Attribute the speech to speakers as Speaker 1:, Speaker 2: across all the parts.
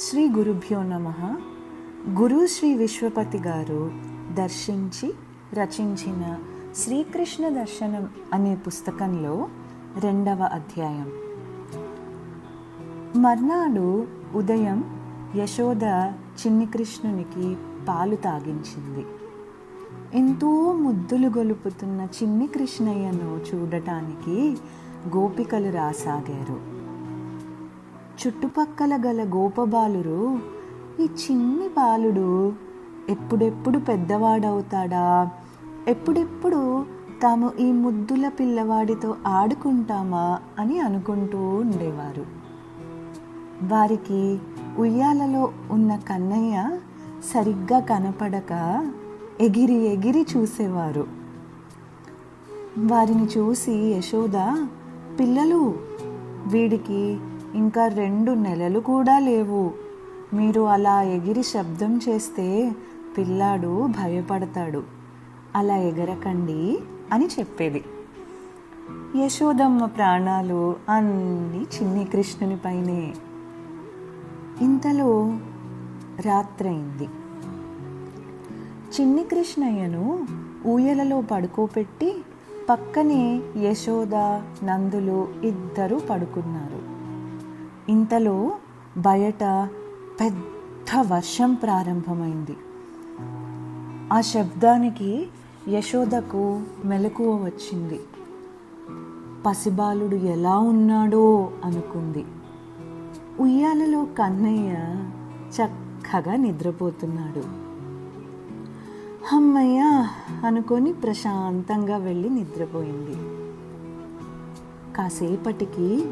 Speaker 1: శ్రీ గురుభ్యో నమ. గురు శ్రీ విశ్వపతి గారు దర్శించి రచించిన శ్రీకృష్ణ దర్శనం అనే పుస్తకంలో రెండవ అధ్యాయం. మర్నాడు ఉదయం యశోద చిన్ని కృష్ణునికి పాలు తాగించింది. ఎంతో ముద్దులు గొలుపుతున్న చిన్ని కృష్ణయ్యను చూడటానికి గోపికలు రాసాగారు. చుట్టుపక్కల గల గోపబాలురు ఈ చిన్ని బాలుడు ఎప్పుడెప్పుడు పెద్దవాడవుతాడా? ఎప్పుడెప్పుడు తాము ఈ ముద్దుల పిల్లవాడితో ఆడుకుంటామా? అని అనుకుంటూ ఉండేవారు. వారికి ఉయ్యాలలో ఉన్న కన్నయ్య సరిగ్గా కనపడక ఎగిరి ఎగిరి చూసేవారు. వారిని చూసి యశోద పిల్లలు వీడికి ఇంకా రెండు నెలలు కూడా లేవు. మీరు అలా ఎగిరి శబ్దం చేస్తే పిల్లాడు భయపడతాడు. అలా ఎగరకండి అని చెప్పేది. యశోదమ్మ ప్రాణాలు అన్నీ చిన్ని కృష్ణుని పైనే. ఇంతలో రాత్రైంది. చిన్ని కృష్ణయ్యను ఊయలలో పడుకోపెట్టి పక్కనే యశోద నందులు ఇద్దరు పడుకున్నారు. ఇంతలో బయట పెద్ద వర్షం ప్రారంభమైంది. ఆ శబ్దానికి యశోదకు మెలకువ వచ్చింది. పసిబాలుడు ఎలా ఉన్నాడో అనుకుంది. ఉయ్యాలలో కన్నయ్య చక్కగా నిద్రపోతున్నాడు. అమ్మయ్య అనుకొని ప్రశాంతంగా వెళ్ళి నిద్రపోయింది. కాసేపటికి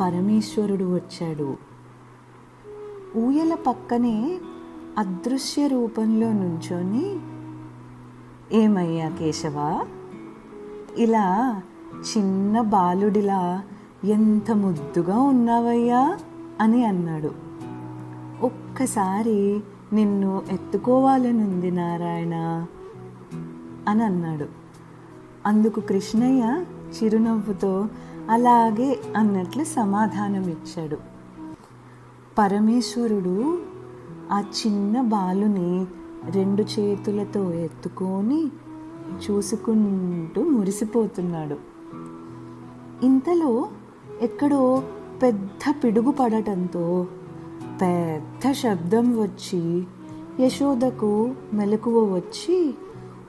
Speaker 1: పరమేశ్వరుడు వచ్చాడు. ఊయల పక్కనే అదృశ్య రూపంలో నుంచొని ఏమయ్యా కేశవ ఇలా చిన్న బాలుడిలా ఎంత ముద్దుగా ఉన్నావయ్యా? అని అన్నాడు. ఒక్కసారి నిన్ను ఎత్తుకోవాలనుంది నారాయణ అని అన్నాడు. అందుకు కృష్ణయ్య చిరునవ్వుతో అలాగే అన్నట్లు సమాధానం ఇచ్చాడు పరమేశ్వరుడు ఆ చిన్న బాలుని రెండు చేతులతో ఎత్తుకొని చూసుకుంటూ మురిసిపోతున్నాడు. ఇంతలో ఎక్కడో పెద్ద పిడుగు పడటంతో పెద్ద శబ్దం వచ్చి యశోదకు మెలకువ వచ్చి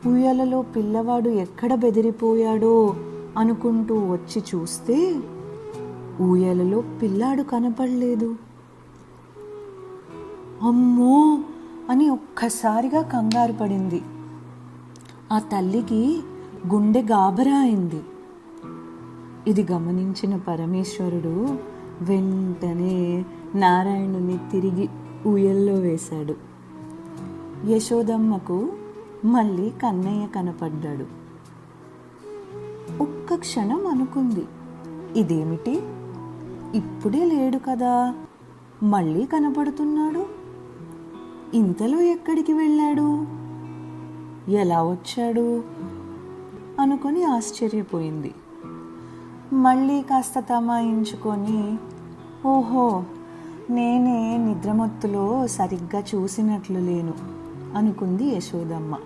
Speaker 1: ఉయ్యాలలో పిల్లవాడు ఎక్కడ బెదిరిపోయాడో అనుకుంటూ వచ్చి చూస్తే ఊయలలో పిల్లాడు కనపడలేదు. అమ్మో అని ఒక్కసారిగా కంగారు పడింది. ఆ తల్లికి గుండె గాబరా అయింది. ఇది గమనించిన పరమేశ్వరుడు వెంటనే నారాయణుని తిరిగి ఊయల్లో వేశాడు. యశోదమ్మకు మళ్ళీ కన్నయ్య కనపడ్డాడు. క్షణం అనుకుంది. ఇదేమిటి? ఇప్పుడే లేడు కదా. మళ్ళీ కనపడుతున్నాడు. ఇంతలో ఎక్కడికి వెళ్ళాడు? ఎలా వచ్చాడు? అనుకొని ఆశ్చర్యపోయింది. మళ్ళీ కాస్త తమాయించుకొని ఓహో నేనే నిద్రమత్తులో సరిగ్గా చూసినట్లు లేను అనుకుంది యశోదమ్మ.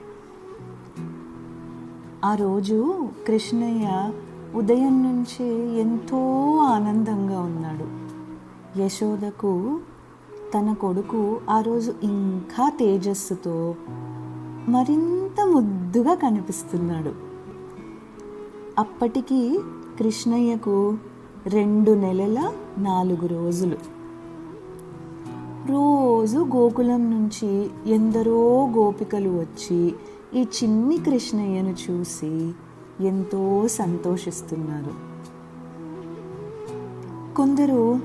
Speaker 1: ఆ రోజు కృష్ణయ్య ఉదయం నుంచే ఎంతో ఆనందంగా ఉన్నాడు. యశోదకు తన కొడుకు ఆ రోజు ఇంకా తేజస్సుతో మరింత ముద్దుగా కనిపిస్తున్నాడు. అప్పటికి కృష్ణయ్యకు రెండు నెలల నాలుగు రోజులు. రోజు గోకులం నుంచి ఎందరో గోపికలు వచ్చి ఈ చిన్ని కృష్ణయ్యను చూసి ఎంతో సంతోషిస్తున్నారు. కొందరు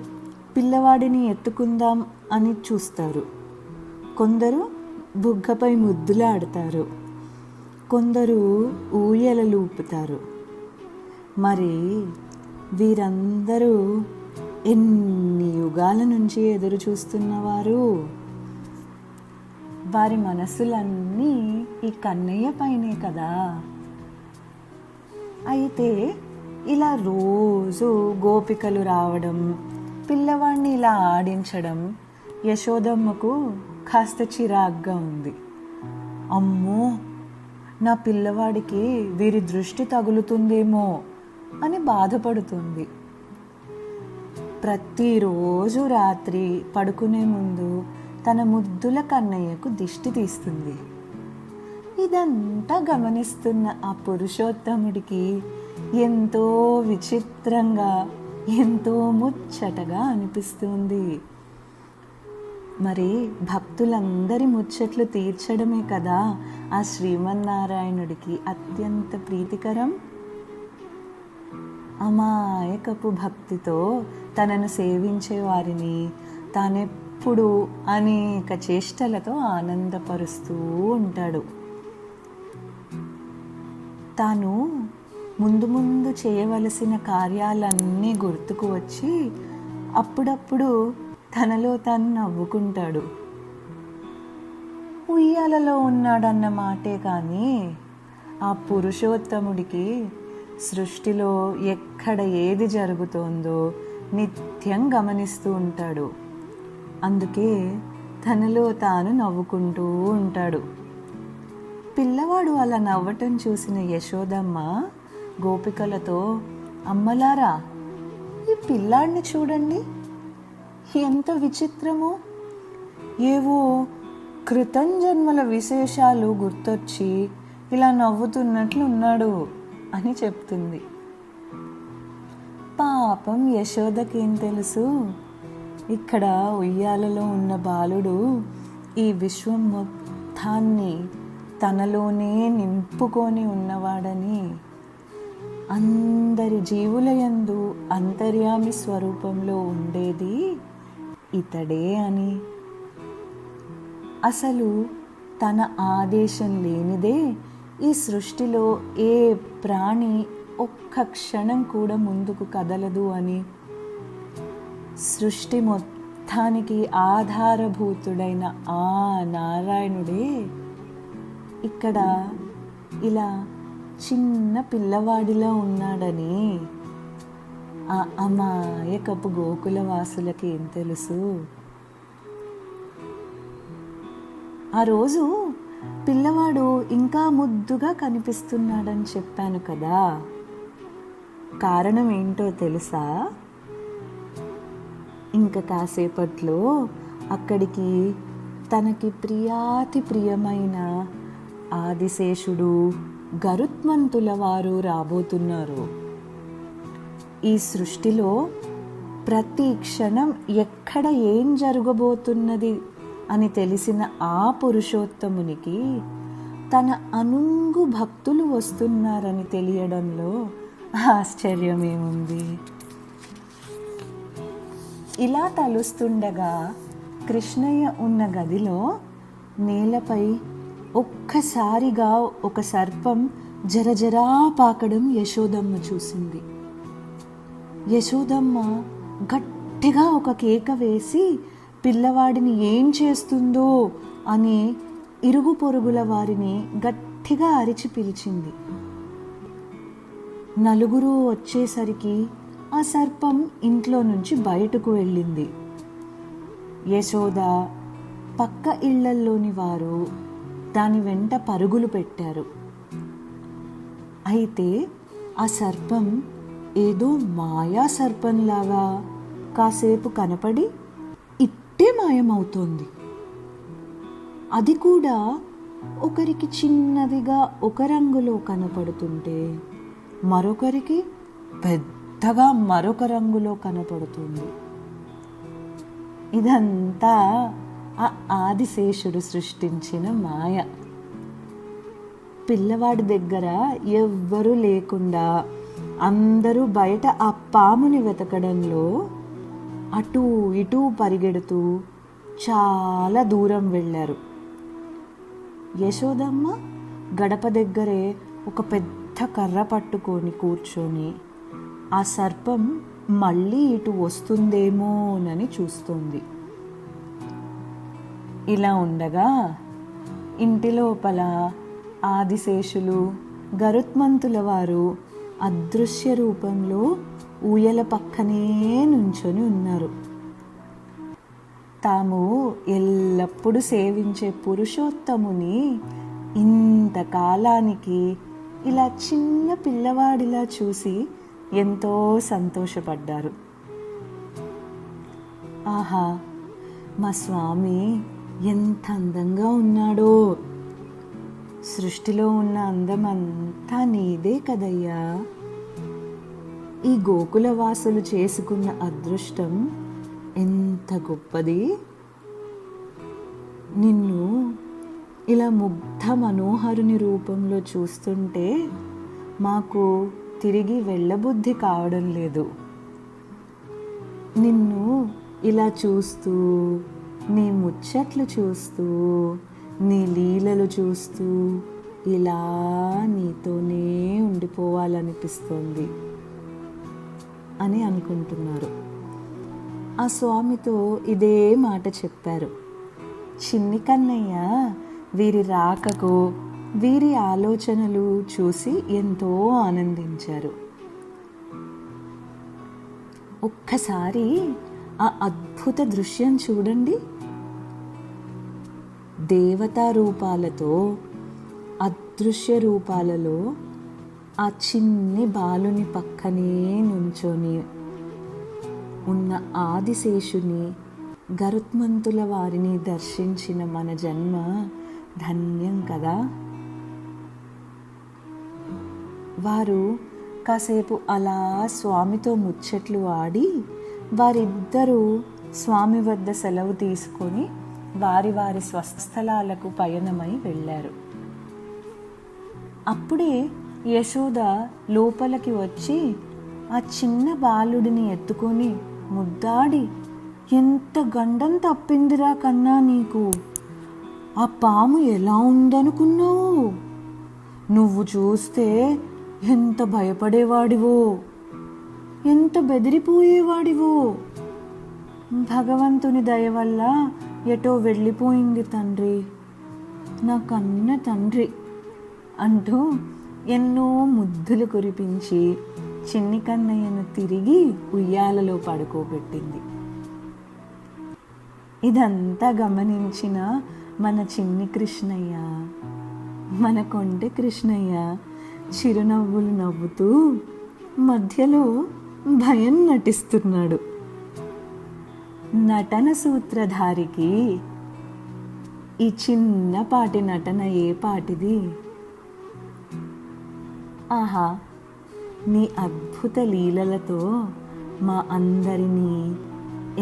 Speaker 1: పిల్లవాడిని ఎత్తుకుందాం అని చూస్తారు. కొందరు బుగ్గపై ముద్దులాడతారు కొందరు ఊయలలు ఊపుతారు మరి వీరందరూ ఎన్ని యుగాల నుంచి ఎదురు చూస్తున్నవారు? వారి మనసులన్నీ ఈ కన్నయ్య పైనే కదా? అయితే ఇలా రోజు గోపికలు రావడం పిల్లవాడిని ఇలా ఆడించడం యశోదమ్మకు కాస్త చిరాగ్గా ఉంది. అమ్మో నా పిల్లవాడికి వీరి దృష్టి తగులుతుందేమో అని బాధపడుతుంది. ప్రతిరోజు రాత్రి పడుకునే ముందు తన ముద్దుల కన్నయ్యకు దిష్టి తీస్తుంది. ఇదంతా గమనిస్తున్న ఆ పురుషోత్తముడికి ఎంతో విచిత్రంగా ఎంతో ముచ్చటగా అనిపిస్తుంది. మరి భక్తులందరి ముచ్చట్లు తీర్చడమే కదా ఆ శ్రీమన్నారాయణుడికి అత్యంత ప్రీతికరం? అమాయకపు భక్తితో తనను సేవించే వారిని తానెప్పుడు అనేక చేష్టలతో ఆనందపరుస్తూ ఉంటాడు. తాను ముందు ముందు చేయవలసిన కార్యాలన్నీ గుర్తుకు వచ్చి అప్పుడప్పుడు తనలో తాను నవ్వుకుంటాడు. ఉయ్యాలలో ఉన్నాడన్న మాటే కానీ ఆ పురుషోత్తముడికి సృష్టిలో ఎక్కడ ఏది జరుగుతోందో నిత్యం గమనిస్తూ ఉంటాడు. అందుకే తనలో తాను నవ్వుకుంటూ ఉంటాడు. పిల్లవాడు అలా నవ్వటం చూసిన యశోదమ్మ గోపికలతో అమ్మలారా ఈ పిల్లాడిని చూడండి. ఎంత విచిత్రమో. ఏవో కృతంజన్మల విశేషాలు గుర్తొచ్చి ఇలా నవ్వుతున్నట్లు ఉన్నాడు అని చెప్తుంది. పాపం యశోదకేం తెలుసు? ఇక్కడ ఉయ్యాలలో ఉన్న బాలుడు ఈ విశ్వం మొత్తాన్ని తనలోనే నింపుకొని ఉన్నవాడని అందరి జీవులయందు అంతర్యామి స్వరూపంలో ఉండేది ఇతడే అని. అసలు తన ఆదేశం లేనిదే ఈ సృష్టిలో ఏ ప్రాణి ఒక్క క్షణం కూడా ముందుకు కదలదు అని. సృష్టి మొత్తానికి ఆధారభూతుడైన ఆ నారాయణుడే ఇక్కడ ఇలా చిన్న పిల్లవాడిలా ఉన్నాడని ఆ అమాయకపు గోకుల వాసులకి ఏం తెలుసు? ఆ రోజు పిల్లవాడు ఇంకా ముద్దుగా కనిపిస్తున్నాడని చెప్పాను కదా. కారణం ఏంటో తెలుసా? ఇంకా కాసేపట్లో అక్కడికి తనకి ప్రియాతి ప్రియమైన ఆదిశేషుడు గరుత్మంతుల వారు రాబోతున్నారు. ఈ సృష్టిలో ప్రతి క్షణం ఎక్కడ ఏం జరగబోతున్నది అని తెలిసిన ఆ పురుషోత్తమునికి తన అనుంగు భక్తులు వస్తున్నారని తెలియడంలో ఆశ్చర్యమేముంది. ఇలా తలుస్తుండగా కృష్ణయ్య ఉన్న గదిలో నేలపై ఒక్కసారిగా ఒక సర్పం జరజరా పాకడం యశోదమ్మ చూసింది. యశోదమ్మ గట్టిగా ఒక కేక వేసి పిల్లవాడిని ఏం చేస్తుందో అని ఇరుగు పొరుగుల వారిని గట్టిగా అరిచి పిలిచింది. నలుగురు వచ్చేసరికి ఆ సర్పం ఇంట్లో నుంచి బయటకు వెళ్ళింది. యశోద పక్క ఇళ్ళల్లోని వారు దాని వెంట పరుగులు పెట్టారు. అయితే ఆ సర్పం ఏదో మాయా సర్పంలాగా కాసేపు కనపడి ఇట్టే మాయమవుతోంది. అది కూడా ఒకరికి చిన్నదిగా ఒక రంగులో కనపడుతుంటే మరొకరికి పెద్దగా మరొక రంగులో కనపడుతుంది. ఇదంతా ఆ ఆదిశేషుడు సృష్టించిన మాయ. పిల్లవాడి దగ్గర ఎవ్వరూ లేకుండా అందరూ బయట ఆ పాముని వెతకడంలో అటు ఇటు పరిగెడుతూ చాలా దూరం వెళ్ళారు. యశోదమ్మ గడప దగ్గరే ఒక పెద్ద కర్ర పట్టుకొని కూర్చొని ఆ సర్పం మళ్ళీ ఇటు వస్తుందేమోనని చూస్తుంది. ఇలా ఉండగా ఇంటి లోపల ఆదిశేషులు గరుత్మంతుల వారు అదృశ్య రూపంలో ఊయల పక్కనే నుంచొని ఉన్నారు. తాము ఎల్లప్పుడూ సేవించే పురుషోత్తముని ఇంతకాలానికి ఇలా చిన్న పిల్లవాడిలా చూసి ఎంతో సంతోషపడ్డారు. ఆహా మా స్వామి ఎంత అందంగా ఉన్నాడో. సృష్టిలో ఉన్న అందమంతా నీదే కదయ్యా. ఈ గోకుల వాసులు చేసుకున్న అదృష్టం ఎంత గొప్పది. నిన్ను ఇలా ముగ్ధ మనోహరుని రూపంలో చూస్తుంటే మాకు తిరిగి వెళ్ళబుద్ధి కావడం లేదు. నిన్ను ఇలా చూస్తూ నీ ముచ్చట్లు చూస్తూ నీ లీలలు చూస్తూ ఇలా నీతోనే ఉండిపోవాలనిపిస్తోంది అని అనుకుంటున్నారు. ఆ స్వామితో ఇదే మాట చెప్పారు. చిన్ని కన్నయ్య వీరి రాకకు వీరి ఆలోచనలు చూసి ఎంతో ఆనందించారు. ఒక్కసారి ఆ అద్భుత దృశ్యం చూడండి. దేవతా రూపాలతో అదృశ్య రూపాలలో ఆ చిన్ని బాలుని పక్కనే నుంచొని ఉన్న ఆదిశేషుని గరుత్మంతుల వారిని దర్శించిన మన జన్మ ధన్యం కదా. వారు కాసేపు అలా స్వామితో ముచ్చట్లు ఆడి వారిద్దరూ స్వామి వద్ద సెలవు తీసుకొని వారి వారి స్వస్థలాలకు పయనమై వెళ్ళారు. అప్పుడే యశోద లోపలికి వచ్చి ఆ చిన్న బాలుడిని ఎత్తుకొని ముద్దాడి ఎంత గండం తప్పిందిరా కన్నా నీకు? ఆ పాము ఎలా ఉందనుకున్నావు? నువ్వు చూస్తే ఎంత భయపడేవాడివో ఎంత బెదిరిపోయేవాడివో. భగవంతుని దయ వల్ల ఎటో వెళ్ళిపోయింది తండ్రి. నా కన్న తండ్రి అంటూ ఎన్నో ముద్దులు కురిపించి చిన్ని కన్నయ్యను తిరిగి ఉయ్యాలలో పడుకోబెట్టింది. ఇదంతా గమనించిన మన చిన్ని కృష్ణయ్య మన కొంటె కృష్ణయ్య చిరునవ్వులు నవ్వుతూ మధ్యలో భయం నటిస్తున్నాడు. నటన సూత్రధారికి ఈ చిన్నపాటి నటన ఏ పాటిది? ఆహా నీ అద్భుత లీలలతో మా అందరినీ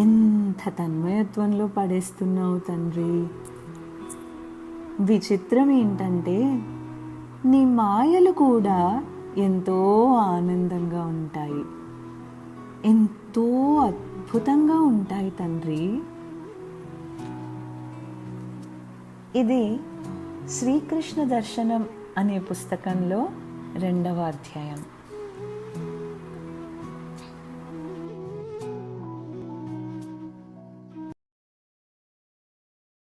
Speaker 1: ఎంత తన్మయత్వంలో పడేస్తున్నావు తండ్రి. విచిత్రం ఏంటంటే నీ మాయలు కూడా ఎంతో ఆనందంగా ఉంటాయి. ఎంతో అద్భుతంగా ఉంటాయి తండ్రి. ఇది శ్రీకృష్ణ దర్శనం అనే పుస్తకంలో రెండవ అధ్యాయం.